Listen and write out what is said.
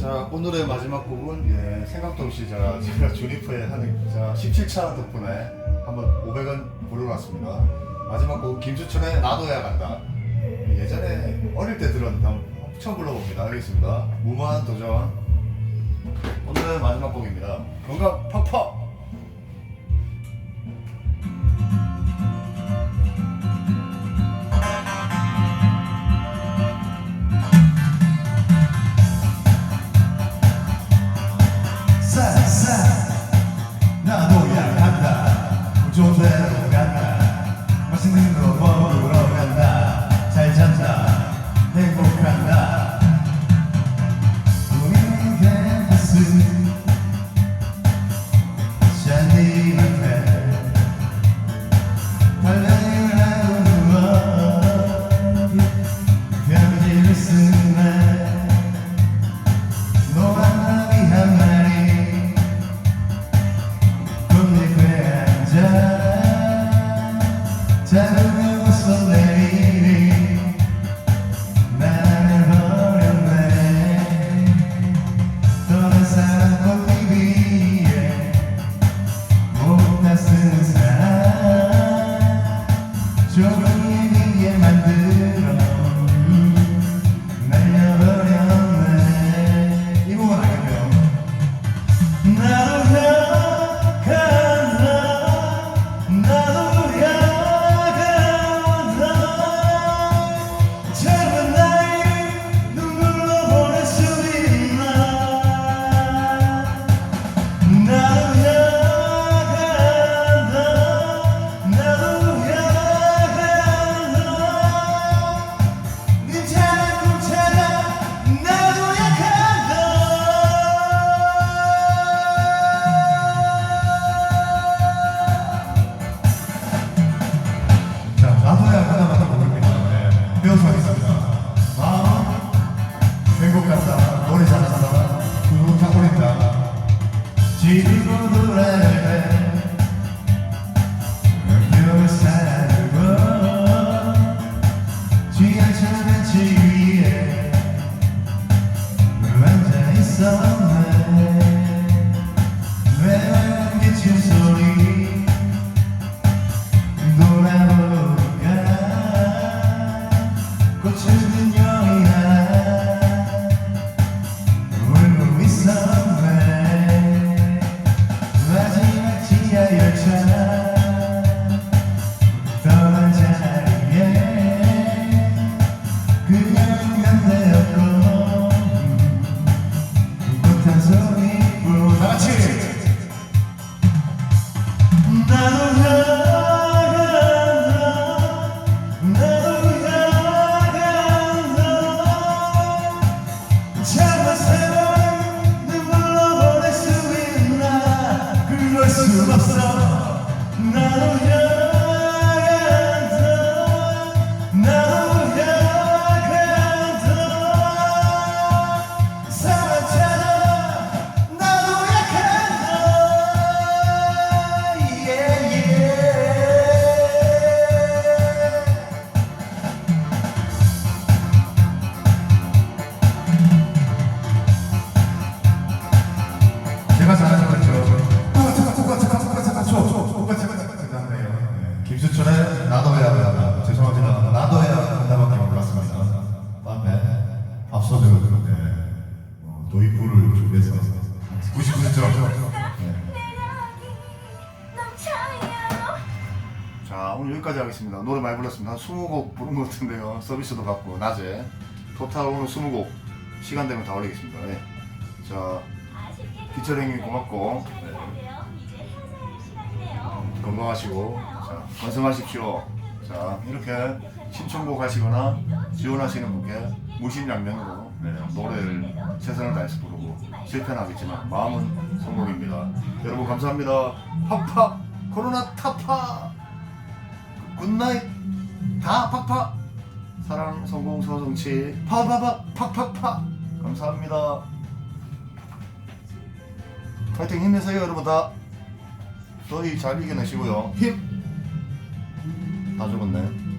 자 오늘의 마지막 곡은 예, 생각도 없이 제가, 제가 주니퍼에 하는 자 17차 덕분에 한번 500원 불러놨습니다. 마지막 곡 김수철의 나도야 간다. 예전에 어릴 때 들었는데 한번 처음 불러봅니다. 알겠습니다. 무모한 도전. 오늘의 마지막 곡입니다. 건강 팍 간 작은 웃어 내리니 나를 버렸네. 떠난 사람 꽃잎 위에 못다 쓰는 사람 종이 위에 만들어 집으로 돌 나도 도입부를 준비해서 99점. 자 오늘 여기까지 하겠습니다. 노래 많이 불렀습니다. 한 20곡 부른 것 같은데요. 서비스도 받고 낮에 토탈 오늘 20곡 시간 되면 다 올리겠습니다. 네. 자 기철행님 고맙고 건강하시고 자 건승하십시오. 자 이렇게 신청곡 하시거나 지원하시는 분께 무심양면으로 네, 노래를 최선을 다해서 부르고 실패는 하겠지만 마음은 성공입니다. 여러분 감사합니다. 팍팍! 코로나 타파! 굿나잇! 다 팍팍! 사랑 성공 소성치! 파파파 팍팍팍! 감사합니다. 파이팅 힘내세요 여러분 다. 더위 잘 이겨내시고요. 힘! 다 죽었네